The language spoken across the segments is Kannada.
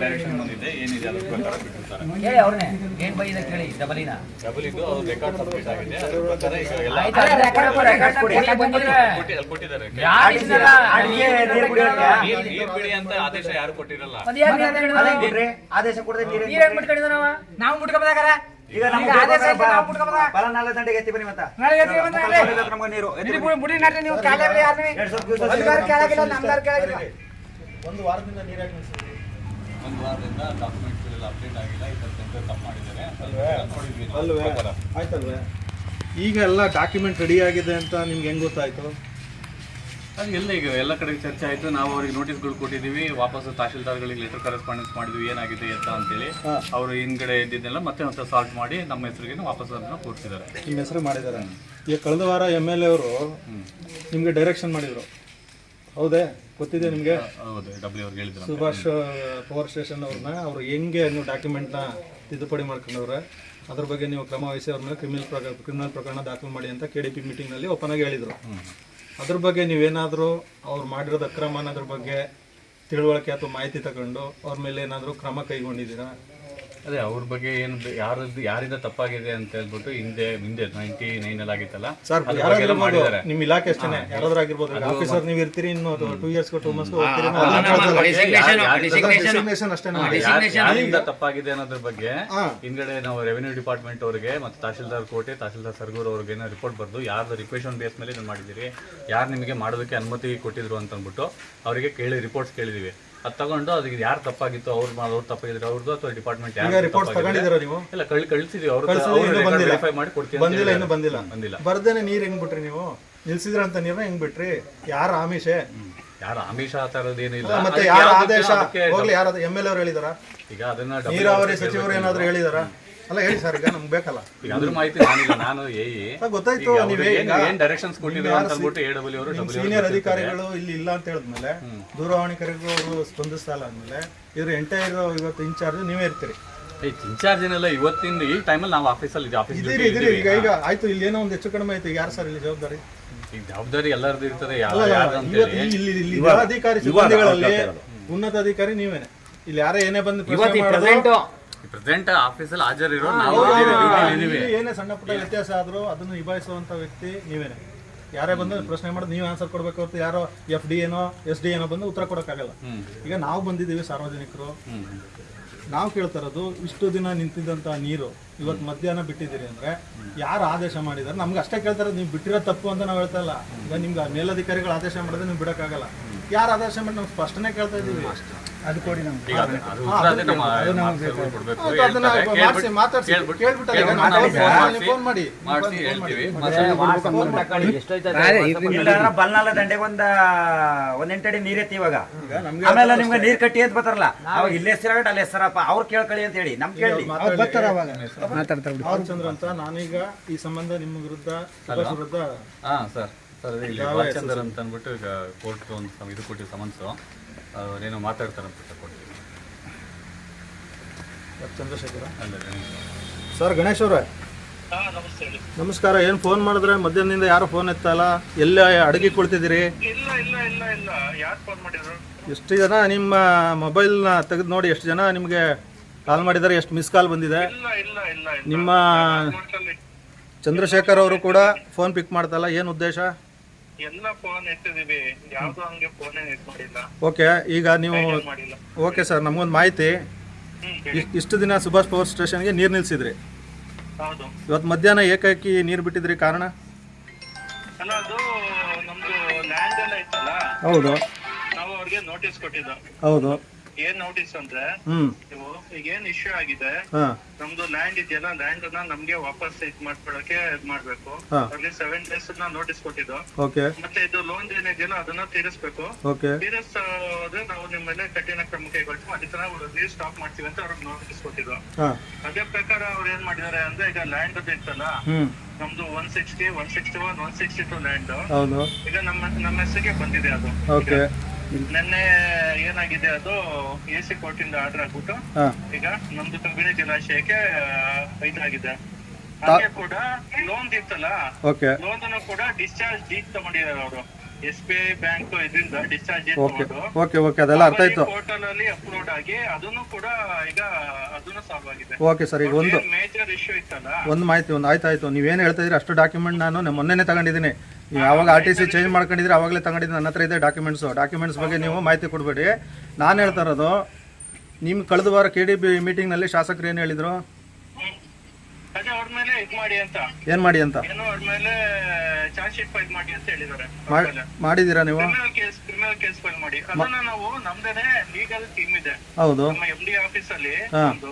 ಡೈರೆಕ್ಷನ್ ಬಂದಿದೆ ಏನಿದೆ ಅದ್ರ ಪ್ರಕಾರ ಬಿಟ್ಟಿರ್ತಾರೆ ಕೇಳಿ ಅವ್ರನ್ನೇ ಏನ್ ಬೈದ ಕೇಳಿ ಡಬಲಿನ ಡಬಲ್ ಇದು ಅವ್ರ ರೆಕಾರ್ಡ್ ಸಬ್ಮಿಟ್ ಆಗಿದೆ ಅದ್ರ ಪ್ರಕಾರ ಈಗ ಎಲ್ಲ ಆಯ್ತು, ಅದೇ record ಕೊಡಿ, record ಕೊಡಿ. ಬಂದಿದ್ರೆ ಕೊಟ್ಟಿ- ಅಲ್ಲಿ ಕೊಟ್ಟಿದ್ದಾರೆ ಯಾರು ಇದ್ರಲ್ಲ? ಅಡಿಗೆ ನೀರು ಕುಡಿಯೋಕೆ? ನೀರ್ ನೀರ್ ಬಿಡಿ ಅಂತ ಆದೇಶ ಯಾರು ಕೊಟ್ಟಿರಲ್ಲ ಅದು ಯಾರು ನೀರ್ ಅದೇ ಬಿಡ್ರಿ ಆದೇಶ ಕೊಡದೆ ನೀರೇ ನೀರ್ ಹೆಂಗ್ ಬಿಟ್ಕೊಂಡಿದ್ದ ನಾವು ಮುಟ್ಕೊಬೇಕಾರೆ ಈಗ ಆದೇಶ ನಾವು ಮುಟ್ಕೊಬೇಕಾ? ಬಲ ನಾಳೆ ದಂಡೆಗೆ ಎತ್ತಿ ಬನ್ನಿ ಮತ್ತ ನಾಳೆ ಎತ್ತಿ ಬಂದ್ರೆ ಅಲ್ಲೇ. ನಮ್ಗೆ ನೀರು ಎತ್ತಿ ಇಲ್ಲಿ ಬನ್ನಿ. ಬುಡಿ- ಬುಡಿ ನಾಟ್ರಿ ನೀವು ಕಾಲೇ ಬಿಡಿ ಯಾರ್ನೇ? ಎರಡ್ ಸ್ವಲ್ಪ ದಿವ್ಸ ಒಂದ್ಗಾರ ಕೆಳಗಿಲ್ಲ, ನಮ್ಗಾರ ಕೆಳಗಿಲ್ಲ. ಒಂದು ವಾರದಿಂದ ನೀರಾಗಿ ಒಂದು ವಾರದಿಂದ ಡಾಕ್ಯುಮೆಂಟ್ಸ್ ಅಪ್ಡೇಟ್ ಆಗಿಲ್ಲ. ಇದರ ಸೆಂಟರ್ ತಪ್ಪು ಮಾಡಿದ್ದಾರೆ. ನೋಡಿದ್ವಿ ನಾವು. ಅಲ್ವೇ? ಪ್ರಕಾರ. ಆಯ್ತಲ್ವೇ? ಈಗ ಎಲ್ಲ ಡಾಕ್ಯುಮೆಂಟ್ ರೆಡಿ ಆಗಿದೆ ಅಂತ ನಿಮ್ಗೆ ಹೆಂಗ್ ಗೊತ್ತಾಯ್ತು? ಅದು ಎಲ್ಲ ಈಗ ಎಲ್ಲ ಕಡೆ ಚರ್ಚೆ ಆಯಿತು. ನಾವು ಅವ್ರಿಗೆ ನೋಟಿಸ್ಗಳು ಕೊಟ್ಟಿದ್ದೀವಿ. ವಾಪಸ್ ತಹಶೀಲ್ದಾರ್ಗಳಿಗೆ ಲೆಟರ್ ಕರೆಸ್ಪಾಂಡೆನ್ಸ್ ಮಾಡಿದ್ವಿ. ಏನಾಗಿದೆ ಅಂತ ಅಂತೇಳಿ ಅವರು ಹಿಂದ್ಗಡೆ ಇದ್ದಿದ್ದೆಲ್ಲ ಮತ್ತೆ ಮತ್ತೆ ಸಾಲ್ವ್ ಮಾಡಿ ನಮ್ಮ ಹೆಸರಿಗೆ ವಾಪಸ್ ಅದನ್ನ ಕೊಡ್ತಿದ್ದಾರೆ. ನಿಮ್ಮ ಹೆಸರು ಮಾಡಿದ್ದಾರೆ. ಈಗ ಕಳೆದ ವಾರ ಎಂ ಎಲ್ ಎ ಅವರು ನಿಮಗೆ ಡೈರೆಕ್ಷನ್ ಮಾಡಿದರು. ಹೌದೇ? ಗೊತ್ತಿದೆ ನಿಮಗೆ? ಹೌದು ಡಬ್ಲ್ಯೂ ಅವ್ರಿಗೆ ಹೇಳಿದ್ರು ಸುಭಾಷ್ ಪವರ್ ಸ್ಟೇಷನ್ ಅವ್ರನ್ನ ಅವ್ರು ಹೆಂಗೆ ನೀವು ಡಾಕ್ಯುಮೆಂಟ್ನ ತಿದ್ದುಪಡಿ ಮಾಡ್ಕೊಂಡವ್ರೆ ಅದ್ರ ಬಗ್ಗೆ ನೀವು ಕ್ರಮ ವಹಿಸಿ ಅವ್ರನ್ನ ಮೇಲೆ ಕ್ರಿಮಿನಲ್ ಪ್ರಕರಣ ಕ್ರಿಮಿನಲ್ ಪ್ರಕರಣ ದಾಖಲು ಮಾಡಿ ಅಂತ ಕೆ ಡಿ ಪಿ ಮೀಟಿಂಗ್ನಲ್ಲಿ ಓಪನ್ ಆಗಿ ಹೇಳಿದರು. ಅದ್ರ ಬಗ್ಗೆ ನೀವೇನಾದರೂ ಅವ್ರು ಮಾಡಿರೋದು ಅಕ್ರಮ ಅನ್ನೋದ್ರ ಬಗ್ಗೆ ತಿಳುವಳಿಕೆ ಅಥವಾ ಮಾಹಿತಿ ತಗೊಂಡು ಅವ್ರ ಮೇಲೆ ಏನಾದರೂ ಕ್ರಮ ಕೈಗೊಂಡಿದ್ದೀರಾ? ಅದೇ ಅವ್ರ ಬಗ್ಗೆ ಏನು ಯಾರದ್ದು ಯಾರಿಂದ ತಪ್ಪಾಗಿದೆ ಅಂತ ಹೇಳ್ಬಿಟ್ಟು ಹಿಂದೆ ಹಿಂದೆ ನೈಂಟಿ ನೈನ್ ಅಲ್ಲಿ ಆಗಿತ್ತಲ್ಲ? ಸರ್ ಮಾಡಿದ್ದಾರೆ. ನಿಮ್ಮ ಇಲಾಖೆ ಅಷ್ಟೇ ಯಾರಾದ್ರೂ ಆಗಿರ್ಬೋದು. ಆಫೀಸರ್ ನೀವು ಇರ್ತೀರಿ ಇನ್ನು ಟೂ ಇಯರ್ಸ್ ಟೂ ಮಂತ್ಸ್ ಯಾರಿಂದ ತಪ್ಪಾಗಿದೆ ಅನ್ನೋದ್ರ ಬಗ್ಗೆ. ಹಿಂದ್ಗಡೆ ನಾವು ರೆವೆನ್ಯೂ ಡಿಪಾರ್ಟ್ಮೆಂಟ್ ಅವರಿಗೆ ಮತ್ತೆ ತಹಶೀಲ್ದಾರ್ ಕೋಟೆ ತಹಶೀಲ್ದಾರ್ ಸರ್ಗೂರ್ ಅವ್ರಿಗೆ ರಿಪೋರ್ಟ್ ಬರ್ದು ಯಾರ್ದು ರಿಕ್ವೆಷನ್ ಬೇಸ್ ಮೇಲೆ ಇದನ್ನ ಮಾಡಿದಿರಿ ಯಾರು ನಿಮಗೆ ಮಾಡೋದಕ್ಕೆ ಅನುಮತಿ ಕೊಟ್ಟಿದ್ರು ಅಂತ ಅಂದ್ಬಿಟ್ಟು ಅವರಿಗೆ ಕೇಳಿ ರಿಪೋರ್ಟ್ಸ್ ಕೇಳಿದೀವಿ. ಅದು ತಗೊಂಡು ಅದಕ್ಕೆ ಯಾರು ತಪ್ಪಾಗಿತ್ತು ಅವ್ರು ಅವ್ರು ತಪ್ಪಾಗಿದ್ರು ಅವ್ರದ್ದು ಅಥವಾ ಡಿಪಾರ್ಟ್ಮೆಂಟ್ ಯಾರು ತಗೊಂಡಿದ್ದೀರಾ ನೀವು? ಇಲ್ಲ ಕಳ್ ಕಳಿಸಿದೀವಿ ಅವ್ರ. ವೆರಿಫೈ ಮಾಡಿ ಕೊಡ್ತೀವಿ ಬಂದಿಲ್ಲ ಇನ್ನು ಬಂದಿಲ್ಲ. ಬಂದಿಲ್ಲ. ಬರ್ದೇನೆ ನೀರು ಹೆಂಗ್ ಬಿಟ್ರಿ ನೀವು? ನಿಲ್ಸಿದ್ರ ಅಂತ ನೀರ್ನ ಹೆಂಗ್ ಬಿಟ್ರಿ? ಯಾರ ಆಮಿಷೆ? ಯಾರ ಆಮಿಷ ಆ ಥರದ್ದು ಏನಿಲ್ಲ. ಮತ್ತೆ ಯಾರ ಆದೇಶ? ಹೋಗ್ಲಿ ಯಾರ ಎಂ ಎಲ್ ಅವ್ರು ಹೇಳಿದಾರ? ಈಗ ಅದನ್ನ ನೀರಾವರಿ ಸಚಿವರು. ಏನಾದ್ರು ಹೇಳಿದಾರ? ಅಲ್ಲ ಹೇಳಿ ಸರ್ ಈಗ ನಮ್ಗೆ ಬೇಕಲ್ಲ. ಈಗ ಅದ್ರ ಮಾಹಿತಿ ನಾನಿಲ್ಲ ನಾನು ಸರ್, ಗೊತ್ತಾಯ್ತು ನೀವೇ ಈಗ ಏನ್ ಡೈರೆಕ್ಷನ್ಸ್ ಕೊಟ್ಟಿದ್ರು ಅಂತ ಅಂದ್ಬಿಟ್ಟು ಎ ಡಬ್ಲ್ಯೂ ಅವರು ಡಬ್ಲ್ಯೂ ಸೀನಿಯರ್ ಅಧಿಕಾರಿಗಳು ಇಲ್ಲಿ ಇಲ್ಲ ಅಂತ ಹೇಳಿದ್ಮೇಲೆ ದೂರವಾಣಿ ಕರೆಗೂ ಅವರು ಸ್ಪಂದಿಸ್ತಾ ಇಲ್ಲ ಅಂದ್ಮೇಲೆ ಇವ್ರು ಎಂಟೈರ್ ಇವತ್ತು ಇನ್ಚಾರ್ಜ್ ನೀವೇ ಇರ್ತೀರಿ. ಇನ್ಚಾರ್ಜ್ ಏನೆಲ್ಲ ಇವತ್ತಿಂದ ಈ ಟೈಮಲ್ಲಿ ನಾವು ಆಫೀಸಲ್ಲಿ ಇದೆ ಆಫೀಸ್ ಇದ್ದೀರಿ ಇದ್ದೀರಿ. ಈಗ ಈಗ ಆಯ್ತು ಇಲ್ಲಿ ಏನೋ ಒಂದು ಹೆಚ್ಚು ಕಡಿಮೆ ಆಯ್ತು. ಯಾರು ಸರ್ ಇಲ್ಲಿ ಜವಾಬ್ದಾರಿ? ಈಗ ಜವಾಬ್ದಾರಿ ಎಲ್ಲರದ್ದು ಇರ್ತದೆ ಯಾರು ಯಾರು ಅಂತೇಳಿ ಇಲ್ಲಿ ಇಲ್ಲಿ ಅಧಿಕಾರಿ ಸಿಬ್ಬಂದಿಗಳಲ್ಲಿ ಉನ್ನತ ಅಧಿಕಾರಿ ನೀವೇನೆ. ಇಲ್ಲಿ ಯಾರೇ ಏನೇ ಬಂದು ಪ್ರಶ್ನೆ ಪ್ರೆಸೆಂಟ್ ಆಫೀಸಲ್ಲಿ ಹಾಜರಿರೋ ನಾವು ಇದ್ದೀವಿ, ಏನೇ ಸಣ್ಣ ಪುಟ್ಟ ವ್ಯತ್ಯಾಸ ಆದ್ರೂ ಅದನ್ನು ನಿಭಾಯಿಸುವಂತ ವ್ಯಕ್ತಿ ನೀವೇನೆ. ಯಾರೇ ಬಂದು ಪ್ರಶ್ನೆ ಮಾಡೋದು ನೀವು ಆನ್ಸರ್ ಕೊಡ್ಬೇಕು ಅಂತ ಯಾರೋ ಎಫ್ ಡಿ ಏನೋ ಎಸ್ ಡಿ ಏನೋ ಬಂದು ಉತ್ತರ ಕೊಡೋಕ್ಕಾಗಲ್ಲ. ಈಗ ನಾವು ಬಂದಿದ್ದೀವಿ ಸಾರ್ವಜನಿಕರು. ನಾವು ಕೇಳ್ತಾ ಇರೋದು ಇಷ್ಟು ದಿನ ನಿಂತಿದ್ದಂತ ನೀರು ಇವತ್ತು ಮಧ್ಯಾಹ್ನ ಬಿಟ್ಟಿದ್ದೀರಿ ಅಂದ್ರೆ ಯಾರು ಆದೇಶ ಮಾಡಿದಾರೆ ನಮ್ಗೆ ಅಷ್ಟೇ ಕೇಳ್ತಾ ಇರೋದು ನೀವು ಬಿಟ್ಟಿರೋ ತಪ್ಪು ಅಂತ ನಾವು ಹೇಳ್ತಾ ಇಲ್ಲ. ಈಗ ನಿಮ್ಗೆ ಮೇಲಧಿಕಾರಿಗಳು ಆದೇಶ ಮಾಡಿದ್ರೆ ನೀವು ಬಿಡೋಕ್ಕಾಗಲ್ಲ. ಯಾರು ಆದೇಶ ಮಾಡಿ? ನಾವು ಸ್ಪಷ್ಟನೆ ಕೇಳ್ತಾ ಇದ್ದೀವಿ. ಅದು ಕೊಡಿ ನಮ್ಗೆ. ಬಲ್ನಾಳ ದಂಡೆಗೆ ಒಂದ ಒಂದೆಂಟಡಿ ನೀರ್ ಎತ್ತಿ ಇವಾಗ ಆಮೇಲೆ ನಿಮ್ಗೆ ನೀರ್ ಕಟ್ಟಿ ಅಂತ ಬರ್ತಾರಲ್ಲ ಅವಾಗ ಇಲ್ಲೇ ಹೆಸರಾಗಟ್ ಅಲ್ಲಿ ಹೆಸರಪ್ಪ ಅವ್ರು ಕೇಳ್ಕೊಳ್ಳಿ ಅಂತ ಹೇಳಿ ನಮ್ ಕೇಳಿ. ಆರ್ ಚಂದ್ರ ಅಂತ ನಾನೀಗ ಈ ಸಂಬಂಧ ನಿಮ್ಮ ವಿರುದ್ಧ ವಿರುದ್ಧ ಹಾ ಸರ್. ಸರ್ ಚಂದ್ರ ಅಂತ ಅಂದ್ಬಿಟ್ಟು ಈಗ ಕೋರ್ಟ್ ಒಂದು ಇದು ಕೊಟ್ಟಿವಿ ಸಮನ್ಸು. ಏನೋ ಮಾತಾಡ್ತಾರಂತ ಅಂತ ಕೊಡ್ತೀವಿ ಚಂದ್ರಶೇಖರ? ಅಲ್ಲ ಸರ್ ಗಣೇಶ್ ಅವರೇ. ನಮಸ್ಕಾರ ಏನು ಫೋನ್ ಮಾಡಿದ್ರೆ? ಮಧ್ಯಾಹ್ನದಿಂದ ಯಾರು ಫೋನ್ ಎತ್ತಲ್ಲ? ಎಲ್ಲ ಅಡುಗೆ ಕೊಡ್ತಿದ್ದೀರಿ ಇಲ್ಲ ಇಲ್ಲ ಇಲ್ಲ ಇಲ್ಲ. ಯಾರು ಫೋನ್ ಮಾಡಿದ್ರು? ಎಷ್ಟು ಜನ ನಿಮ್ಮ ಮೊಬೈಲ್ನ ತೆಗೆದು ನೋಡಿ ಎಷ್ಟು ಜನ ನಿಮಗೆ ಕಾಲ್ ಮಾಡಿದ್ದಾರೆ ಎಷ್ಟು ಮಿಸ್ ಕಾಲ್ ಬಂದಿದೆ? ಇಲ್ಲ ಇಲ್ಲ ಇಲ್ಲ ಇಲ್ಲ. ನಿಮ್ಮ ಚಂದ್ರಶೇಖರ್ ಅವರು ಕೂಡ ಫೋನ್ ಪಿಕ್ ಮಾಡ್ತಲ್ಲ ಏನು ಉದ್ದೇಶ? ಎಲ್ಲ ಫೋನ್ ಎತ್ತಿದೀವಿ. ಯಾವ್ದು ಹಂಗೆ ಫೋನ್ ಇದು ಮಾಡಿಲ್ಲ. ಓಕೆ ಈಗ ನೀವು ಮಾಡಿಲ್ಲ. ಓಕೆ ಸರ್ ನಮಗೊಂದು ಮಾಹಿತಿ. ಹ್ಮ್ ಹೇಳಿ. ಇಷ್ಟ್- ಇಷ್ಟು ದಿನ ಸುಭಾಷ್ ಪವರ್ ಸ್ಟೇಷನ್ಗೆ ನೀರು ನಿಲ್ಲಿಸಿದ್ರಿ ಹೌದು. ಇವತ್ತು ಮಧ್ಯಾಹ್ನ ಏಕಾಕಿ ನೀರು ಬಿಟ್ಟಿದ್ರಿ ಕಾರಣ? ಅಲ್ಲ ಅದು ನಮ್ದು ಲ್ಯಾಂಡ್ ಎಲ್ಲ ಇತ್ತಲ್ಲ? ಹೌದು. ನಾವು ಅವ್ರಿಗೆ ನೋಟಿಸ್ ಕೊಟ್ಟಿದ್ದು. ಹೌದು. ಏನ್ ನೋಟಿಸ್ ಅಂದ್ರೆ ನೀವು ಈಗ ಏನ್ ಇಶ್ಯೂ ಆಗಿದೆ ನಮ್ದು ಲ್ಯಾಂಡ್ ಇದೆಯಲ್ಲ ಲ್ಯಾಂಡ್ ಅನ್ನ ನಮ್ಗೆ ವಾಪಸ್ ಇದ್ ಮಾಡ್ಕೊಳಕ್ಕೆ ಇದ್ ಮಾಡ್ಬೇಕು. ಅಲ್ಲಿ ಸೆವೆನ್ ಡೇಸ್ ನೋಟಿಸ್ ಕೊಟ್ಟಿದ್ದು. ಮತ್ತೆ ಇದು ಲೋನ್ ಏನಿದೆಯಲ್ಲ ಅದನ್ನ ತೀರಿಸ್ಬೇಕು. ತೀರಿಸ್ ನಾವು ನಿಮ್ಮ ಮೇಲೆ ಕಠಿಣ ಕ್ರಮ ಕೈಗೊಳ್ತೀವಿ. ಅದಕ್ಕೆ ನಾವು ನೀರು ಸ್ಟಾಪ್ ಮಾಡ್ತೀವಿ ಅಂತ ಅವ್ರಿಗೆ ನೋಟಿಸ್ ಕೊಟ್ಟಿದ್ದು. ಅದೇ ಪ್ರಕಾರ ಅವ್ರು ಏನ್ ಮಾಡಿದಾರೆ ಅಂದ್ರೆ ಈಗ ಲ್ಯಾಂಡ್ ಇತ್ತಲ್ಲ ನಮ್ದು one sixty one sixty one one sixty two land ಈಗ ನಮ್ಮ ನಮ್ಮ ಹೆಸರಿಗೆ ಬಂದಿದೆ ಅದು. ನಿನ್ನೆ ಏನಾಗಿದೆ ಅದು ಎ ಸಿ ಕೋರ್ಟ್ ಇಂದ ಆರ್ಡರ್ ಆಗ್ಬಿಟ್ಟು ಈಗ ನಮ್ದು ಕಬಿನಿ ಜಲಾಶಯಕ್ಕೆ ಇದಾಗಿದೆ. ಹಾಗೆ ಕೂಡ ಲೋನ್ ಇತ್ತಲ್ಲ? ಲೋನ್ ಕೂಡ ಡಿಸ್ಚಾರ್ಜ್ ಡೀಟ್ ತಗೊಂಡಿದ್ದಾರೆ ಅವರು. ಎಸ್ ಬಿ ಐ ಬ್ಯಾಂಕ್ ಇದರಿಂದ ಡಿಸ್ಚಾರ್ಜ್ ಓಕೆ. ಓಕೆ ಅದೆಲ್ಲ ಅರ್ಥ ಆಯ್ತು. ಪೋರ್ಟಲ್ ಅಲ್ಲಿ ಅಪ್ಲೋಡ್ ಆಗಿ ಅದನ್ನು ಕೂಡ ಈಗ ಅದನ್ನು ಸಾಲ್ವ್ ಆಗಿದೆ. ಓಕೆ ಸರ್ ಈಗ ಒಂದು ಮೇಜರ್ ಇಶ್ಯೂ ಇತ್ತಲ್ಲ? ಒಂದು ಮಾಹಿತಿ ಒಂದು ಆಯ್ತು ಆಯ್ತು. ನೀವೇನು ಹೇಳ್ತಾ ಇದ್ದೀರಿ ಅಷ್ಟು ಡಾಕ್ಯುಮೆಂಟ್ ನಾನು ಮೊನ್ನೆನೇ ತಗೊಂಡಿದ್ದೀನಿ. ಯಾವಾಗ ಆರ್ ಟಿ ಸಿ ಚೇಂಜ್ ಮಾಡ್ಕೊಂಡಿದ್ರೆ ಅವಾಗಲೇ ತಗೊಂಡಿದ್ದೆ ನನ್ನ ಹತ್ರ ಇದೆ ಡಾಕ್ಯುಮೆಂಟ್ಸು ಡಾಕ್ಯುಮೆಂಟ್ಸ್ ಬಗ್ಗೆ ನೀವು ಮಾಹಿತಿ ಕೊಡಬೇಡಿ ನಾನು ಹೇಳ್ತಾ ಇರೋದು ನಿಮ್ಮ ಕಳೆದ ವಾರ ಕೆ ಡಿ ಬಿ ಮೀಟಿಂಗ್ನಲ್ಲಿ ಶಾಸಕರು ಏನು ಹೇಳಿದರು. ಅದೇ ಅವ್ರ ಮೇಲೆ ಇದ್ ಮಾಡಿ ಅಂತ. ಏನು ಮಾಡಿ ಅಂತ? ಏನೋ ಅವ್ರ ಮೇಲೆ ಚಾರ್ಜ್ ಶೀಟ್ ಫೈಲ್ ಮಾಡಿ ಅಂತ ಹೇಳಿದಾರೆ ಮಾಡಿ ಮಾಡಿದ್ದೀರಾ ನೀವು? Criminal case criminal case file ಮಾಡಿ. ಅದನ್ನ ನಾವು ನಮ್ದೇನೆ ಲೀಗಲ್ ಟೀಮ್ ಇದೆ. ಹೌದು. ನಮ್ಮ ಎಂ ಡಿ ಆಫೀಸ್ ಅಲ್ಲಿ ಒಂದು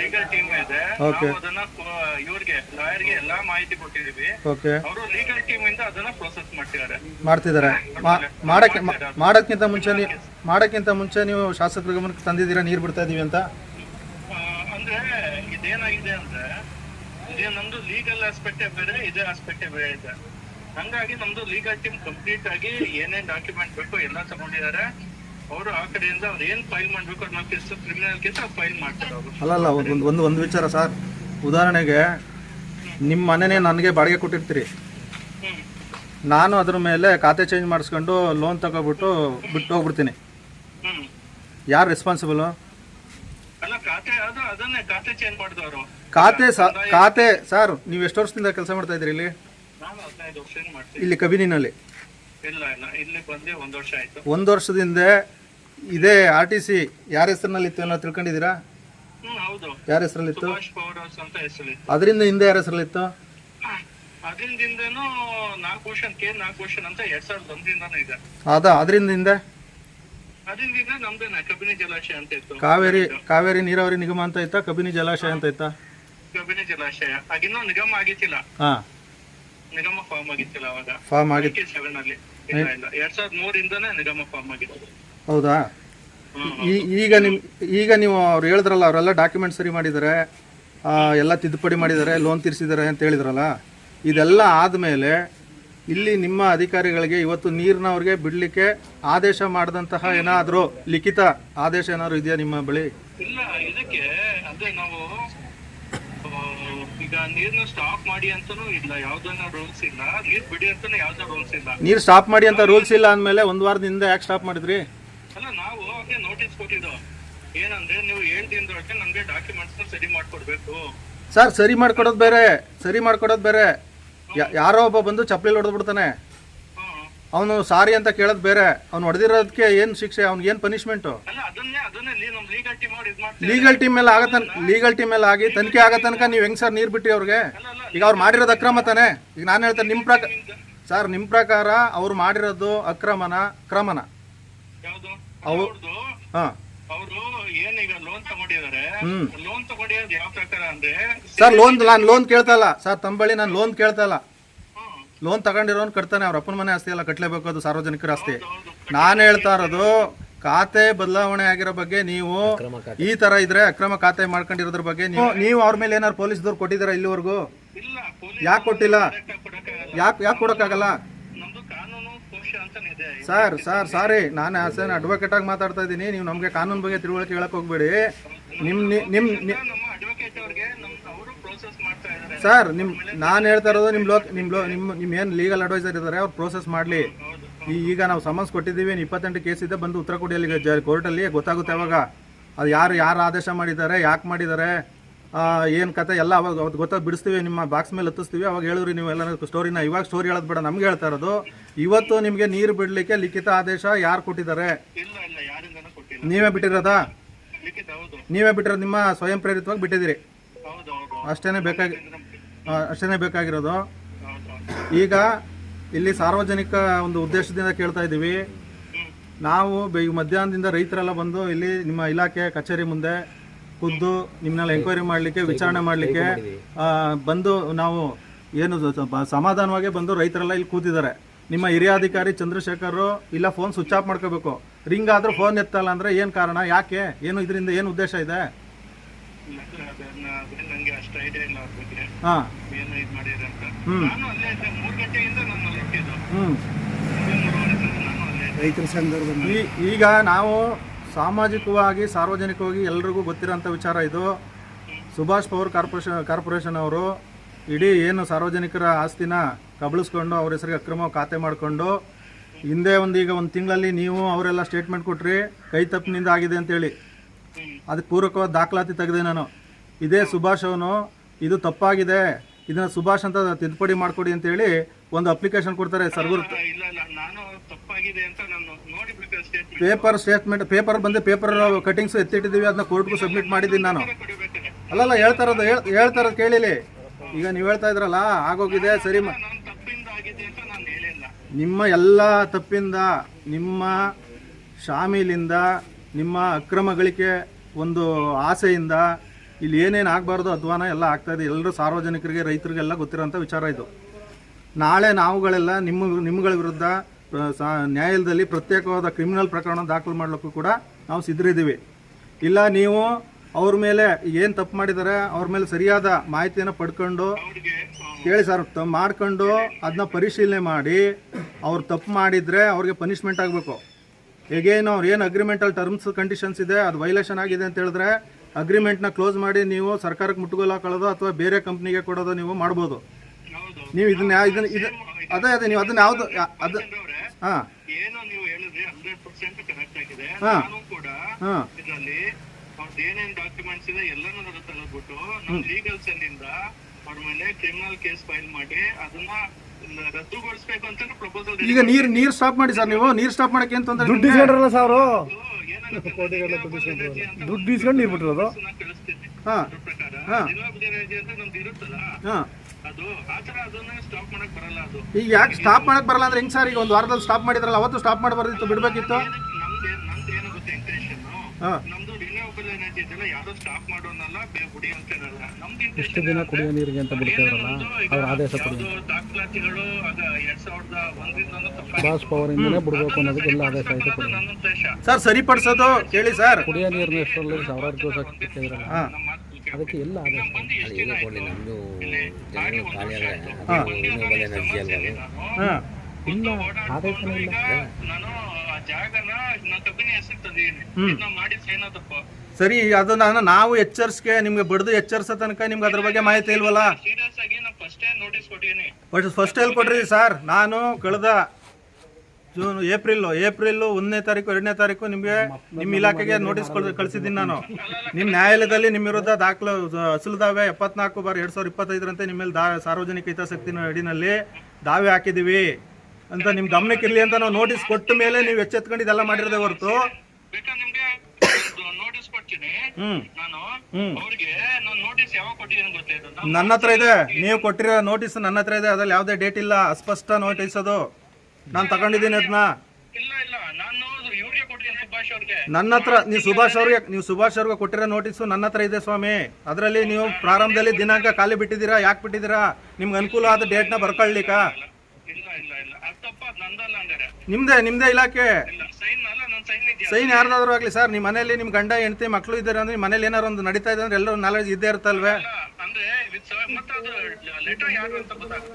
ಲೀಗಲ್ ಟೀಮ್ ಇದೆ. ನಾವು ಅದನ್ನ ಇವ್ರಿಗೆ ಲಾಯರ್ಗೆ ಎಲ್ಲಾ ಮಾಹಿತಿ ಕೊಟ್ಟಿದೀವಿ ಅವರು ಲೀಗಲ್ ಟೀಮ್ ಇಂದ ಅದನ್ನ ಪ್ರೊಸೆಸ್ ಮಾಡ್ತಿದ್ದಾರೆ. ಮಾಡ್ತಿದ್ದಾರೆ. ಮಾಡಕ್ಕೆ ಮಾಡೋಕ್ಕಿಂತ ಮುಂಚೆ ನೀವು ಮಾಡೋಕ್ಕಿಂತ ಮುಂಚೆ ನೀವು ಶಾಸಕರ ಗಮನಕ್ಕೆ ತಂದಿದ್ದೀರಾ ನೀರು ಬಿಡ್ತಾ ಇದೀವಿ ಅಂತ? ಅಂದ್ರೆ ಇದೇನಾಗಿದೆ ಅಂದ್ರೆ ಇದೇ ನಮ್ದು ಲೀಗಲ್ ಆಸ್ಪೆಕ್ಟೇ ಬೇರೆ ಇದೇ ಆಸ್ಪೆಕ್ಟೇ ಬೇರೆ ಇದೆ. ಹಂಗಾಗಿ ನಮ್ದು ಲೀಗಲ್ ಟೀಮ್ ಕಂಪ್ಲೀಟ್ ಆಗಿ ಏನೇನ್ ಡಾಕ್ಯುಮೆಂಟ್ ಬೇಕು ಎಲ್ಲ ತಗೊಂಡಿದ್ದಾರೆ ಅವರು ಆ ಕಡೆಯಿಂದ ಅವ್ರು ಏನ್ ಫೈಲ್ ಮಾಡ್ಬೇಕು ಅದನ್ನ ಕೇಸ್ ಕ್ರಿಮಿನಲ್ ಕೇಸ್ ಫೈಲ್ ಮಾಡ್ತಾರೆ ಅವರು. ಅಲ್ಲಲ್ಲ ಒಂದು ಒಂದು ಒಂದು ವಿಚಾರ ಸರ್. ಉದಾಹರಣೆಗೆ ನಿಮ್ಮ ಮನೆನೇ ನನಗೆ ಬಾಡಿಗೆ ಕೊಟ್ಟಿರ್ತೀರಿ. ನಾನು ಅದ್ರ ಮೇಲೆ ಖಾತೆ ಚೇಂಜ್ ಮಾಡಿಸ್ಕೊಂಡು ಲೋನ್ ತಗೊಬಿಟ್ಟು ಬಿಟ್ಟು ಹೋಗ್ಬಿಡ್ತೀನಿ. ಯಾರು ರೆಸ್ಪಾನ್ಸಿಬಲ್ ಅಲ್ಲ ಖಾತೆ ಅದು ಅದನ್ನೇ ಖಾತೆ ಚೇಂಜ್ ಮಾಡಿದವರು. ಖಾತೆ ಸ ಖಾತೆ ಸರ್ ನೀವು ಎಷ್ಟು ವರ್ಷದಿಂದ ಕೆಲಸ ಮಾಡ್ತಾ ಇದ್ದೀರಿ ಇಲ್ಲಿ? ನಾನು ಹದಿನೈದು ವರ್ಷ ಏನ್ ಮಾಡ್ತೀನಿ. ಇಲ್ಲಿ ಕಬಿನಿನಲ್ಲಿ? ಇಲ್ಲ ಇಲ್ಲ ಇಲ್ಲಿ ಬಂದು ಒಂದ್ ವರ್ಷ ಆಯ್ತು. ಒಂದು ವರ್ಷದಿಂದ ಇದೇ ಆರ್ ಟಿ ಸಿ ಯಾರ ಹೆಸರಿನಲ್ಲಿ ಇತ್ತು ಅನ್ನೋ ತಿಳ್ಕೊಂಡಿದ್ದೀರಾ? ಹ್ಮ್ ಹೌದು. ಯಾರ ಹೆಸರಲ್ಲಿತ್ತು? ಸುಭಾಷ್ ಪವರ್ ಹೌಸ್ ಅಂತ ಹೆಸರು ಅದರಿಂದ ಹಿಂದೆ ಯಾರ ಹೆಸರಲ್ಲಿತ್ತು? ಅದರಿಂದಿಂದನೂ ಕೆ ಅಂತ ಎರಡ್ ಸಾವಿರದ ಒಂದರಿಂದನೂ ಇದೆ. ಅದ ಅದರಿಂದ ಹಿಂದೆ? ಅದರಿಂದ ನಮ್ದೇನ ಕಬಿನಿ ಜಲಾಶಯ ಅಂತ ಇತ್ತು. ಕಾವೇರಿ ಕಾವೇರಿ ನೀರಾವರಿ ನಿಗಮ ಅಂತ ಇತ್ತಾ? ಕಬಿನಿ ಜಲಾಶಯ ಅಂತ ಇತ್ತಾ? ಕಬಿನಿ ಜಲಾಶಯ ಆಗಿನ್ನೂ ನಿಗಮ ಆಗಿತ್ತಿಲ್ಲ. ಹಾಂ. ನಿಗಮ ಫಾರ್ಮ್ ಆಗಿತ್ತಿಲ್ಲ ಅವಾಗ. ಫಾರ್ಮ್ ಆಗಿತ್ತು ಸೆವೆನ್ ಅಲ್ಲಿ. ಇಲ್ಲ ಇಲ್ಲ. ಎರಡ್ ಸಾವಿರದ ಮೂರಿಂದನೇ ನಿಗಮ ಫಾರ್ಮ್ ಆಗಿತ್ತು. ಹೌದಾ? ಈ- ಈಗ ನಿಮ್ ಈಗ ನೀವು ಅವ್ರು ಹೇಳಿದ್ರಲ್ಲ ಅವರೆಲ್ಲ ಡಾಕ್ಯುಮೆಂಟ್ ಸರಿ ಮಾಡಿದ್ದಾರೆ ಆ, ಎಲ್ಲ ತಿದ್ದುಪಡಿ ಮಾಡಿದ್ದಾರೆ ಲೋನ್ ತೀರಿಸಿದ್ದಾರೆ ಅಂತ ಹೇಳಿದ್ರಲ್ಲ ಇದೆಲ್ಲ ಆದಮೇಲೆ ಇಲ್ಲಿ ನಿಮ್ಮ ಅಧಿಕಾರಿಗಳಿಗೆ ಇವತ್ತು ನೀರಿನವ್ರಿಗೆ ಬಿಡಲಿಕ್ಕೆ ಆದೇಶ ಮಾಡಿದಂತಹ ಏನಾದರೂ ಲಿಖಿತ ಆದೇಶ ಏನಾದರೂ ಇದೆಯಾ ನಿಮ್ಮ ಬಳಿ? ಇಲ್ಲ ಇದಕ್ಕೆ ಅದೇ ನಾವು ಈಗ ನೀರ್ನ ಸ್ಟಾಪ್ ಮಾಡಿ ಅಂತಾನೂ ಇಲ್ಲ ಯಾವ್ದನ್ನ ರೂಲ್ಸ್ ಇಲ್ಲ. ನೀರ್ ಬಿಡಿ ಅಂತಾನು ಯಾವ್ದೋ ರೂಲ್ಸ್ ಇಲ್ಲ. ನೀರು ಸ್ಟಾಪ್ ಮಾಡಿ ಅಂತ ರೂಲ್ಸ್ ಇಲ್ಲ ಅಂದ್ಮೇಲೆ ಒಂದು ವಾರದಿಂದ ಯಾಕೆ ಸ್ಟಾಪ್ ಮಾಡಿದ್ರಿ? ಅಲ್ಲ ನಾವು ಅವ್ರಿಗೆ ನೋಟಿಸ್ ಕೊಟ್ಟಿದ್ದು. ಏನಂದ್ರೆ ನೀವು ಏಳ್ ದಿನದೊಳಗೆ ನಮ್ಗೆ ಡಾಕ್ಯುಮೆಂಟ್ಸ್ ಸರಿ ಮಾಡ್ಕೊಡ್ಬೇಕು. ಸರ್ ಸರಿ ಮಾಡ್ಕೊಡೋದು ಬೇರೆ ಸರಿ ಮಾಡ್ಕೊಡೋದು ಬೇರೆ. ಯಾರೋ ಒಬ್ಬ ಬಂದು ಚಪ್ಪಲಿ ಹೊಡೆದ್ಬಿಡ್ತಾನೆ ಅವನು ಸಾರಿ ಅಂತ ಕೇಳೋದು ಬೇರೆ. ಅವ್ನು ಹೊಡೆದಿರೋದಕ್ಕೆ ಏನು ಶಿಕ್ಷೆ ಅವ್ನಿಗೆ ಏನು ಪನಿಷ್ಮೆಂಟು ಲೀಗಲ್ ಟೀಮ್ ಲೀಗಲ್ ಮೇಲೆ ಆಗತ್ತ ಲೀಗಲ್ ಟೀಮ್ ಮೇಲೆ ಆಗಿ ತನಿಖೆ ಆಗೋ ತನಕ ನೀವು ಹೆಂಗ್ ಸರ್ ನೀರು ಬಿಟ್ಟಿ ಅವ್ರಿಗೆ? ಈಗ ಅವ್ರು ಮಾಡಿರೋದು ಅಕ್ರಮ ತಾನೆ? ಈಗ ನಾನು ಹೇಳ್ತೇನೆ ನಿಮ್ಮ ಪ್ರಕಾರ ಸರ್ ನಿಮ್ಮ ಪ್ರಕಾರ ಅವ್ರು ಮಾಡಿರೋದು ಅಕ್ರಮನ ಕ್ರಮನ? ಅವು- ಹಾಂ. ಅವರು ಏನೀಗ ಲೋನ್ ತಗೊಂಡಿದ್ದಾರೆ ಹ್ಮ್. ಲೋನ್ ತಗೊಂಡಿರೋದು ಯಾವ ಪ್ರಕಾರ ಅಂದ್ರೆ ಸರ್ ಲೋನ್ ನಾನು ಲೋನ್ ಕೇಳ್ತಾ ಇಲ್ಲ. ಸರ್ ತಂಬಳಿ ನಾನು ಲೋನ್ ಕೇಳ್ತಾ ಇಲ್ಲ. ಲೋನ್ ತಗೊಂಡಿರೋನ್ ಕಟ್ತಾನೆ ಅವ್ರ ಅಪ್ಪನ ಮನೆ ಆಸ್ತಿ ಎಲ್ಲ ಕಟ್ಟಲೇಬೇಕು ಅದು ಸಾರ್ವಜನಿಕರ ಆಸ್ತಿ. ನಾನು ಹೇಳ್ತಾ ಇರೋದು ಖಾತೆ ಬದಲಾವಣೆ ಆಗಿರೋ ಬಗ್ಗೆ ನೀವು ಈ ತರ ಇದ್ರೆ ಅಕ್ರಮ ಖಾತೆ ಮಾಡ್ಕೊಂಡಿರೋದ್ರ ಬಗ್ಗೆ ನೀವು ನೀವು ಅವ್ರ ಮೇಲೆ ಏನಾದ್ರು ಪೊಲೀಸ್ದವ್ರು ಕೊಟ್ಟಿದ್ದೀರಾ ಇಲ್ಲಿವರೆಗೂ? ಇಲ್ಲ ಪೊಲೀಸ್ ಯಾಕೆ ಕೊಟ್ಟಿಲ್ಲ? ಯಾಕೆ ಯಾಕೆ ಕೊಡೋಕ್ಕಾಗಲ್ಲ? ಸರ್ ಸರ್ ಸಾರಿ ನಾನು ಆಸ್ ಅಡ್ವೊಕೇಟ್ ಆಗಿ ಮಾತಾಡ್ತಾ ಇದ್ದೀನಿ. ನೀವು ನಮಗೆ ಕಾನೂನು ಬಗ್ಗೆ ತಿಳುವಳಿಕೆ ಹೇಳಕ್ ಹೋಗ್ಬೇಡಿ. ನಿಮ್ಮ ನಿಮ್ಮ ನಿ- ನಮ್ಮ ಅಡ್ವೊಕೇಟ್ ಅವ್ರಿಗೆ ನಮ್ ಅವರು ಪ್ರೋಸೆಸ್ ಮಾಡ್ತಾ ಇದಾರೆ ಸರ್ ನಿಮ್ಮ ನಾನು ಹೇಳ್ತಾ ಇರೋದು ನಿಮ್ಮ ಲೋಕ್ ನಿಮ್ಮ ಲೋ ನಿಮ್ಮ ನಿಮ್ಮ ಏನು ಲೀಗಲ್ ಅಡ್ವೈಸರ್ ಇದ್ದಾರೆ ಅವ್ರು ಪ್ರೋಸೆಸ್ ಮಾಡಲಿ. ಈಗ ನಾವು ಸಮನ್ಸ್ ಕೊಟ್ಟಿದ್ದೀವಿ ಏನು ಇಪ್ಪತ್ತೆಂಟು ಕೇಸ್ ಇದೆ ಬಂದು ಉತ್ತರ ಕೊಡಿ ಅಲ್ಲಿ ಜ ಕೋರ್ಟಲ್ಲಿ ಗೊತ್ತಾಗುತ್ತೆ ಅವಾಗ. ಅದು ಯಾರು ಯಾರು ಆದೇಶ ಮಾಡಿದ್ದಾರೆ ಯಾಕೆ ಮಾಡಿದ್ದಾರೆ ಏನು ಕತೆ ಎಲ್ಲ ಅವಾಗ ಅವತ್ತು ಗೊತ್ತಾಗಿ ಬಿಡಿಸ್ತೀವಿ ನಿಮ್ಮ ಬಾಕ್ಸ್ ಮೇಲೆ ಹತ್ತಿಸ್ತೀವಿ ಅವಾಗ ಹೇಳಿದ್ರಿ ನೀವು ಎಲ್ಲ ಸ್ಟೋರಿನ ಇವಾಗ ಸ್ಟೋರಿ ಹೇಳೋದು ಬೇಡ ನಮ್ಗೆ ಹೇಳ್ತಾ ಇರೋದು ಇವತ್ತು ನಿಮಗೆ ನೀರು ಬಿಡಲಿಕ್ಕೆ ಲಿಖಿತ ಆದೇಶ ಯಾರು ಕೊಟ್ಟಿದ್ದಾರೆ? ನೀವೇ ಬಿಟ್ಟಿರೋದಾ? ನೀವೇ ಬಿಟ್ಟಿರೋದು ನಿಮ್ಮ ಸ್ವಯಂ ಪ್ರೇರಿತವಾಗಿ ಬಿಟ್ಟಿದ್ದೀರಿ. ಹೌದು ಹೌದು. ಅಷ್ಟೇ ಬೇಕಾಗಿ ಅಷ್ಟೇ ಬೇಕಾಗಿರೋದು. ಈಗ ಇಲ್ಲಿ ಸಾರ್ವಜನಿಕ ಒಂದು ಉದ್ದೇಶದಿಂದ ಕೇಳ್ತಾ ಇದ್ದೀವಿ. ನಾವು ಈಗ ಮಧ್ಯಾಹ್ನದಿಂದ ರೈತರೆಲ್ಲ ಬಂದು ಇಲ್ಲಿ ನಿಮ್ಮ ಇಲಾಖೆ ಕಚೇರಿ ಮುಂದೆ ಖುದ್ದು ನಿಮ್ಮನ್ನೆಲ್ಲ ಎಂಕ್ವೈರಿ ಮಾಡಲಿಕ್ಕೆ, ವಿಚಾರಣೆ ಮಾಡಲಿಕ್ಕೆ ಬಂದು ನಾವು ಏನು ಸಮಾಧಾನವಾಗಿ ಬಂದು ರೈತರೆಲ್ಲ ಇಲ್ಲಿ ಕೂತಿದ್ದಾರೆ. ನಿಮ್ಮ ಹಿರಿಯ ಅಧಿಕಾರಿ ಚಂದ್ರಶೇಖರ್ ಇಲ್ಲ ಫೋನ್ ಸ್ವಿಚ್ ಆಫ್ ಮಾಡ್ಕೋಬೇಕು. ರಿಂಗ್ ಆದ್ರೂ ಫೋನ್ ಎತ್ತಲ್ಲ ಅಂದ್ರೆ ಏನು ಕಾರಣ, ಯಾಕೆ, ಏನು ಇದರಿಂದ ಏನು ಉದ್ದೇಶ ಇದೆ? ಏನು ಇದ್ ಮಾಡಿದ್ರೆ ಅಂತ. ನಾನು ಅಲ್ಲೇ ಇದ್ದೆ ಮೂರ್ ಗಂಟೆಯಿಂದ ನಾನು ಅಲ್ಲಿ ಇಟ್ಟಿದ್ದು ಹ್ಞೂ ಮೂರುವರೆ ತನಕ ನಾನು ಅಲ್ಲೇ ಇದ್ದೆ. ರೈತರ ಸಂದರ್ಭ ಈ ಈಗ ನಾವು ಸಾಮಾಜಿಕವಾಗಿ ಸಾರ್ವಜನಿಕವಾಗಿ ಎಲ್ರಿಗೂ ಗೊತ್ತಿರೋಂಥ ವಿಚಾರ ಇದು. ಸುಭಾಷ್ ಪವರ್ ಕಾರ್ಪೊರೇಷನ್ ಕಾರ್ಪೊರೇಷನ್ ಅವರು ಇಡೀ ಏನು ಸಾರ್ವಜನಿಕರ ಆಸ್ತಿನ ಕಬಳಿಸ್ಕೊಂಡು ಅವ್ರ ಹೆಸರಿಗೆ ಅಕ್ರಮ ಖಾತೆ ಮಾಡಿಕೊಂಡು ಹಿಂದೆ ಒಂದು ಈಗ ಒಂದು ತಿಂಗಳಲ್ಲಿ ನೀವು ಅವರೆಲ್ಲ ಸ್ಟೇಟ್ಮೆಂಟ್ ಕೊಟ್ರಿ ಕೈ ತಪ್ಪಿನಿಂದ ಆಗಿದೆ ಅಂತೇಳಿ. ಅದಕ್ಕೆ ಪೂರಕವಾದ ದಾಖಲಾತಿ ತೆಗೆದೆ ನಾನು. ಇದೇ ಸುಭಾಷ್ ಅವನು ಇದು ತಪ್ಪಾಗಿದೆ ಇದನ್ನ ಸುಭಾಷ್ ಅಂತ ತಿದ್ದುಪಡಿ ಮಾಡಿಕೊಡಿ ಅಂತೇಳಿ ಒಂದು ಅಪ್ಲಿಕೇಶನ್ ಕೊಡ್ತಾರೆ ಸರ್ವರ್ ಅಂತ ಪೇಪರ್ ಸ್ಟೇಟ್ಮೆಂಟ್ ಪೇಪರ್ ಬಂದು ಪೇಪರ್ ಕಟಿಂಗ್ಸ್ ಎತ್ತಿಟ್ಟಿದ್ದೀವಿ ಅದನ್ನ ಕೋರ್ಟ್ಗೂ ಸಬ್ಮಿಟ್ ಮಾಡಿದ್ದೀನಿ ನಾನು. ಅಲ್ಲಲ್ಲ ಹೇಳ್ತಾ ಇರೋದು ಹೇಳ್- ಹೇಳ್ತಾ ಇರೋದು ಕೇಳಿಲಿ. ಈಗ ನೀವು ಹೇಳ್ತಾ ಇದ್ರಲ್ಲ ಆಗೋಗಿದೆ ಸರಿ ಅಂತ ನಿಮ್ಮ ಎಲ್ಲ ತಪ್ಪಿಂದ ನಿಮ್ಮ ಶಾಮೀಲಿಂದ ನಿಮ್ಮ ಅಕ್ರಮ ಗಳಿಕೆ ಒಂದು ಆಸೆಯಿಂದ ಇಲ್ಲಿ ಏನೇನು ಆಗಬಾರ್ದು ಅಧ್ವಾನ ಎಲ್ಲ ಆಗ್ತಾಯಿದೆ ಎಲ್ಲರೂ ಸಾರ್ವಜನಿಕರಿಗೆ, ರೈತರಿಗೆಲ್ಲ ಗೊತ್ತಿರೋಂಥ ವಿಚಾರ ಇದು. ನಾಳೆ ನಾವುಗಳೆಲ್ಲ ನಿಮ್ಮ ನಿಮ್ಮಗಳ ವಿರುದ್ಧ ನ್ಯಾಯಾಲಯದಲ್ಲಿ ಪ್ರತ್ಯೇಕವಾದ ಕ್ರಿಮಿನಲ್ ಪ್ರಕರಣ ದಾಖಲು ಮಾಡಲಿಕ್ಕೂ ಕೂಡ ನಾವು ಸಿದ್ಧರಿದ್ದೀವಿ. ಇಲ್ಲ, ನೀವು ಅವ್ರ ಮೇಲೆ ಏನು ತಪ್ಪು ಮಾಡಿದ್ದಾರೆ ಅವ್ರ ಮೇಲೆ ಸರಿಯಾದ ಮಾಹಿತಿಯನ್ನು ಪಡ್ಕೊಂಡು ಕೇಳಿ ಸರ್ ಮಾಡ್ಕೊಂಡು ಅದನ್ನ ಪರಿಶೀಲನೆ ಮಾಡಿ, ಅವ್ರು ತಪ್ಪು ಮಾಡಿದರೆ ಅವ್ರಿಗೆ ಪನಿಷ್ಮೆಂಟ್ ಆಗಬೇಕು. ಹೇಗೇನು ಅವ್ರು ಏನು ಅಗ್ರಿಮೆಂಟಲ್ಲಿ ಟರ್ಮ್ಸ್ ಕಂಡೀಷನ್ಸ್ ಇದೆ, ಅದು ವೈಲೇಷನ್ ಆಗಿದೆ ಅಂತ ಹೇಳಿದ್ರೆ ಅಗ್ರಿಮೆಂಟ್ನ ಕ್ಲೋಸ್ ಮಾಡಿ ನೀವು ಸರ್ಕಾರಕ್ಕೆ ಮುಟ್ಟುಗೋಲು ಹಾಕೊಳ್ಳೋದು ಅಥವಾ ಬೇರೆ ಕಂಪ್ನಿಗೆ ಕೊಡೋದು ನೀವು ಮಾಡ್ಬೋದು. ಹೌದು ನೀವು ಇದನ್ನ ಯಾ- ಇದನ್ನ ಇದು ಅದೇ ಅದೇ ನೀವು ಅದನ್ನ ಯಾವ್ದು ಅದು ಅವ್ರೆ ಹಾಂ. ಏನು ನೀವು ಹೇಳಿದ್ರಿ ಹಂಡ್ರೆಡ್ ಪರ್ಸೆಂಟ್ ಕರೆಕ್ಟ್ ಆಗಿದೆ. ಹಾ. ನಾನು ಕೂಡ ಹಾಂ. ಇದರಲ್ಲಿ ಅವ್ರದ್ದು ಏನೇನ್ ಡಾಕ್ಯುಮೆಂಟ್ಸ್ ಇದೆ ಎಲ್ಲಾನು ನನ್ನ ತೆಗೆದ್ಬಿಟ್ಟು ನಮ್ಮ ಲೀಗಲ್ ಸೆಲ್ ಇಂದ ಅವ್ರ ಮೇಲೆ ಕ್ರಿಮಿನಲ್ ಕೇಸ್ ಫೈಲ್ ಮಾಡಿ ಅದನ್ನ ರದ್ದುಗೊಳಿಸ್ಬೇಕು ಅಂತ ಪ್ರಪೋಸಲ್ ಈಗ ನೀರು ನೀರು ಸ್ಟಾಪ್ ಮಾಡಿ ಸರ್ ನೀವು. ನೀರು ಸ್ಟಾಪ್ ಮಾಡಕ್ಕೆ ಏನು ತೊಂದರೆ ದುಡ್ಡು ಇಸ್ಕೊಂಡ್ರಲ್ಲ ಸಾವಿರ ದುಡ್ಡು ದುಡ್ಡು ಇಸ್ಕೊಂಡು ನೀರು ಬಿಟ್ಟಿರೋದು? ಹಾಂ. ಹಾಂ. ಹಾ. ಈಗ ಯಾಕೆ ಸ್ಟಾಪ್ ಮಾಡಕ್ ಬರಲ್ಲ ಅಂದ್ರೆ ಹೆಂಗೆ ಸರ್ ಈಗ ಒಂದು ವಾರದಲ್ಲಿ ಸ್ಟಾಪ್ ಮಾಡಿದ್ರಲ್ಲ ಅವತ್ತು ಸ್ಟಾಪ್ ಮಾಡಬಾರ್ದಿತ್ತು ಬಿಡಬೇಕಿತ್ತು? ಹಾಂ. ಎನರ್ಜಿ ಇದೆಲ್ಲ ಯಾರು ಸ್ಟಾಪ್ ಮಾಡೋನಲ್ಲ ನಮ್ದು ಎಷ್ಟು ದಿನ ಕುಡಿಯೋ ನೀರಿಗೆ ಅಂತ ಬಿಡ್ತಾರಲ್ಲ ಅವ್ರ ಆದೇಶ ಕೊಡಿ. ದಾಖಲಾತಿಗಳು ಅದ ಎರಡ್ ಸಾವಿರದ ಒಂದರಿಂದ ಬಾಸ್ ಪವರ್ ಇಂದನೇ ಬಿಡಬೇಕು ಅನ್ನೋದಕ್ಕೆ ಎಲ್ಲ ಆದೇಶ ಆಯ್ತು ಸರ್ ಸರಿಪಡಿಸೋದು ಕೇಳಿ ಸರ್. ಕುಡಿಯೋ ನೀರಿನ ಹೆಸರಲ್ಲಿ ಸಾವಿರಾರು ದಿವಸ. ಅದಕ್ಕೆ ಎಲ್ಲ ಆದೇಶ? ಇಲ್ಲಿ ಸಮಸ್ಯೆಯಲ್ಲಿ ನಾನು ಆ ಜಾಗನ ನನ್ನ ಹೆಸರು ತಂದಿದ್ದೀನಿ. ತಪ್ಪು ಸರಿ, ಅದು ನಾನು, ನಾವು ಎಚ್ಚರಿಸ್ಕೆ ನಿಮ್ಗೆ ಬಡ್ದು ಎಚ್ಚರಿಸೋ ತನಕ ನಿಮ್ಗೆ ಅದ್ರ ಬಗ್ಗೆ ಮಾಹಿತಿ ಇಲ್ವಲ್ಲ? ಫಸ್ಟೇ ಬಟ್ ಫಸ್ಟ್ ಕೊಡ್ರಿ ಸರ್ ನಾನು ಕಳೆದ ಜೂನ್, ಏಪ್ರಿಲ್ ಏಪ್ರಿಲ್ ಒಂದನೇ ತಾರೀಕು, ಎರಡನೇ ತಾರೀಕು ನಿಮಗೆ ನಿಮ್ಮ ಇಲಾಖೆಗೆ ನೋಟಿಸ್ ಕಳಿಸಿದ್ದೀನಿ ನಾನು. ನಿಮ್ಮ ನ್ಯಾಯಾಲಯದಲ್ಲಿ ನಿಮ್ಮ ವಿರುದ್ಧ ದಾಖಲು ಅಸಲದಾವೆ ಎಪ್ಪತ್ನಾಲ್ಕು ಬಾರ್ ಎರಡು ಸಾವಿರದ ಇಪ್ಪತ್ತೈದರಂತೆ ನಿಮ್ಮ ಮೇಲೆ ದಾ, ಸಾರ್ವಜನಿಕ ಹಿತಾಸಕ್ತಿನ ಅಡಿನಲ್ಲಿ ದಾವೆ ಹಾಕಿದ್ದೀವಿ ಅಂತ ನಿಮ್ಮ ಗಮನಕ್ಕಿರಲಿ ಅಂತ ನಾವು ನೋಟಿಸ್ ಕೊಟ್ಟ ಮೇಲೆ ನೀವು ಎಚ್ಚೆತ್ಕೊಂಡು ಇದೆಲ್ಲ ಮಾಡಿರೋದೇ ಹೊರತು. ಹ್ಮ್. ನಾನು. ಅವ್ರಿಗೆ ನಾನು ನೋಟಿಸ್ ಯಾವಾಗ ಕೊಟ್ಟಿದ್ದೀನಿ ಗೊತ್ತಾಯ್ತು ನಾನು ನನ್ನ ಹತ್ರ ಇದೆ. ನೀವು ಕೊಟ್ಟಿರೋ ನೋಟಿಸ್ ನನ್ನ ಹತ್ರ ಇದೆ. ಅದ್ರಲ್ಲಿ ಯಾವುದೇ ಡೇಟ್ ಇಲ್ಲ. ಅಸ್ಪಷ್ಟ ನೋಟಿಸ್ ಅದು. ನಾನು ತಗೊಂಡಿದ್ದೀನಿ ಅದನ್ನ ಇಲ್ಲ ಇಲ್ಲ. ನಾನು ಇವ್ರಿಗೆ ಕೊಟ್ಟಿದ್ದೀನಿ ಸುಭಾಷ್ ಅವ್ರಿಗೆ. ನನ್ನ ಹತ್ರ ನೀವು ಸುಭಾಷ್ ಅವ್ರಿಗೆ ನೀವು ಸುಭಾಷ್ ಅವ್ರಿಗೆ ಕೊಟ್ಟಿರೋ ನೋಟಿಸು ನನ್ನ ಹತ್ರ ಇದೆ ಸ್ವಾಮಿ. ಅದರಲ್ಲಿ ನೀವು ಪ್ರಾರಂಭದಲ್ಲಿ ದಿನಾಂಕ ಖಾಲಿ ಬಿಟ್ಟಿದ್ದೀರಾ? ಯಾಕೆ ಬಿಟ್ಟಿದ್ದೀರಾ? ನಿಮ್ಗೆ ಅನುಕೂಲ ಆದ ಡೇಟ್ನ ಬರ್ಕೊಳ್ಲಿಕ್ಕ ಇಲ್ಲ ಇಲ್ಲ ಇಲ್ಲ. ಅದು ತಪ್ಪ ಅದು ನಂದಲ್ಲ ಅಂದ್ರೆ. ನಿಮ್ದೇ ನಿಮ್ದೇ ಇಲಾಖೆ. ಸೈನ್ ಯಾರ್ದಾದ್ರೂ ಆಗಲಿ ಸರ್ ನಿಮ್ಮ ಮನೆಯಲ್ಲಿ ನಿಮ್ಮ ಗಂಡ ಹೆಂಡತಿ ಮಕ್ಕಳು ಇದ್ದಾರೆ ಅಂದ್ರೆ ನಿಮ್ಮ ಮನೇಲಿ ಏನಾರು ಒಂದು ನಡೀತಾ ಇದೆ ಅಂದ್ರೆ ಎಲ್ಲರೂ ನಾಲೆಜ್ ಇದ್ದೇ ಅದು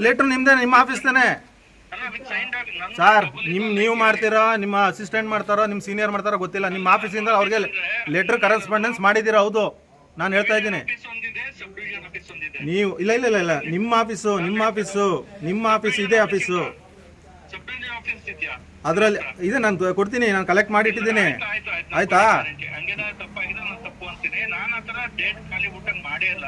ಲೆಟರ್ ನಿಮ್ದೇ ನಿಮ್ಮ ಆಫೀಸ್ ತಾನೆ? ಸರ್ ನಿಮ್ ನೀವು ಮಾಡ್ತೀರಾ ನಿಮ್ಮ ಅಸಿಸ್ಟೆಂಟ್ ಮಾಡ್ತಾರೋ ನಿಮ್ಮ ಸೀನಿಯರ್ ಮಾಡ್ತಾರೋ ಗೊತ್ತಿಲ್ಲ. ನಿಮ್ಮ ಆಫೀಸಿಂದ ಅವ್ರಿಗೆ ಲೆಟರ್ ಕರೆಸ್ಪಾಂಡೆನ್ಸ್ ಮಾಡಿದ್ದೀರಾ? ಹೌದು. ನಾನು ಹೇಳ್ತಾ ಇದ್ದೀನಿ. ನೀವು ಇಲ್ಲ ಇಲ್ಲ ಇಲ್ಲ ಇಲ್ಲ. ನಿಮ್ಮ ಆಫೀಸು ನಿಮ್ಮ ಆಫೀಸು ನಿಮ್ಮ ಆಫೀಸ್ ಇದೇ ಆಫೀಸು ಅದರಲ್ಲಿ ಇದೆ ನಾನು ಕೊಡ್ತೀನಿ ನಾನು ಕಲೆಕ್ಟ್ ಮಾಡಿ ಇಟ್ಟಿದ್ದೀನಿ ಆಯ್ತು ಆಯ್ತು. ಆಯ್ತಾ? ಹಂಗೇನ ತಪ್ಪಾಗಿದೆ ನಾನು ತಪ್ಪು ಅಂತೀನಿ ನಾನು ಆ ಥರ ಡೇಟ್ ಖಾಲಿ ಬಿಟ್ಟಂಗೆ ಮಾಡೇ ಇಲ್ಲ.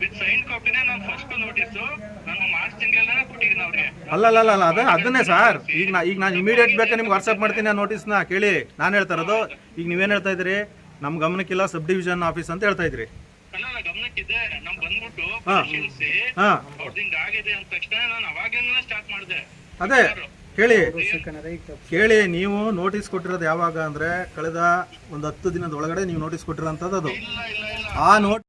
ವಿತ್ ಸೈನ್ ಕಾಪಿನೇ ನಾನು ಫಸ್ಟ್ ನೋಟಿಸು. ನಾನು ಮಾರ್ಚ್ ತಿಂಗಳಲ್ಲೇ ಕೊಟ್ಟಿದ್ದೀನಿ ಅವ್ರಿಗೆ. ಅಲ್ಲ ಅಲ್ಲ ಅಲ್ಲ ಅದೇ ಅದನ್ನೇ ಸರ್. ಈಗ ನಾ ಈಗ ನಾನು ಇಮಿಡಿಯೇಟ್ ಬೇಕಾ ನಿಮ್ಗೆ ವಾಟ್ಸಪ್ ಮಾಡ್ತೀನಿ ಆ ನೋಟಿಸ್ನ ಕೇಳಿ ನಾನು ಹೇಳ್ತಾ ಇರೋದು. ಈಗ ನೀವೇನು ಹೇಳ್ತಾ ಇದ್ರಿ ನಮ್ಮ ಗಮನಕ್ಕಿಲ್ಲ ಸಬ್ ಡಿವಿಷನ್ ಆಫೀಸ್ ಅಂತ ಹೇಳ್ತಾ ಇದ್ರಿ ಅಲ್ಲ ಅಲ್ಲ, ಗಮನಕ್ಕಿದೆ. ನಮ್ ಬಂದ್ಬಿಟ್ಟು ಹಾ. ಪರಿಶೀಲಿಸಿ. ಅವ್ರದ್ದು ಹಿಂಗ್ ಆಗಿದೆ ಅಂದ ತಕ್ಷಣ ನಾನು ಅವಾಗಿಂದನೇ ಸ್ಟಾರ್ಟ್ ಮಾಡಿದೆ. ಅದೇ. ಕೇಳಿ. ಕೇಳಿ ನೀವು ನೋಟಿಸ್ ಕೊಟ್ಟಿರೋದು ಯಾವಾಗ ಅಂದರೆ ಕಳೆದ ಒಂದು ಹತ್ತು ದಿನದ ಒಳಗಡೆ ನೀವು ನೋಟಿಸ್ ಕೊಟ್ಟಿರೋಂಥದ್ದು ಅದು. ಆ ನೋಟ್